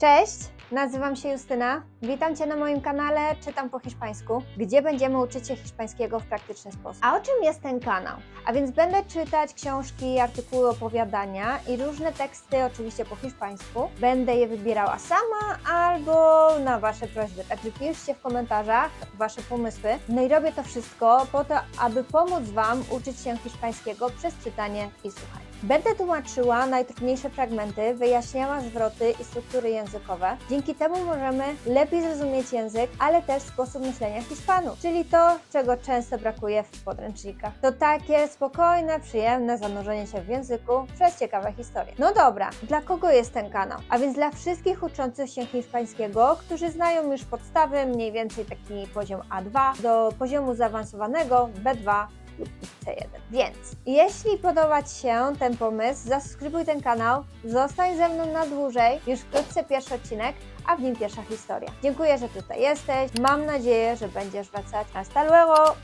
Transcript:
Cześć, nazywam się Justyna. Witam Cię na moim kanale Czytam po hiszpańsku, gdzie będziemy uczyć się hiszpańskiego w praktyczny sposób. A o czym jest ten kanał? A więc będę czytać książki, artykuły, opowiadania i różne teksty, oczywiście po hiszpańsku. Będę je wybierała sama albo na Wasze prośby. Także piszcie w komentarzach Wasze pomysły. No i robię to wszystko po to, aby pomóc Wam uczyć się hiszpańskiego przez czytanie i słuchanie. Będę tłumaczyła najtrudniejsze fragmenty, wyjaśniała zwroty i struktury językowe. Dzięki temu możemy lepiej zrozumieć język, ale też sposób myślenia Hiszpanów, czyli to, czego często brakuje w podręcznikach. To takie spokojne, przyjemne zanurzenie się w języku przez ciekawe historie. No dobra, dla kogo jest ten kanał? A więc dla wszystkich uczących się hiszpańskiego, którzy znają już podstawy, mniej więcej taki poziom A2 do poziomu zaawansowanego B2 lub C1. Więc jeśli podoba Ci się ten pomysł, zasubskrybuj ten kanał, zostań ze mną na dłużej, już wkrótce pierwszy odcinek, a w nim pierwsza historia. Dziękuję, że tutaj jesteś. Mam nadzieję, że będziesz wracać. Hasta luego!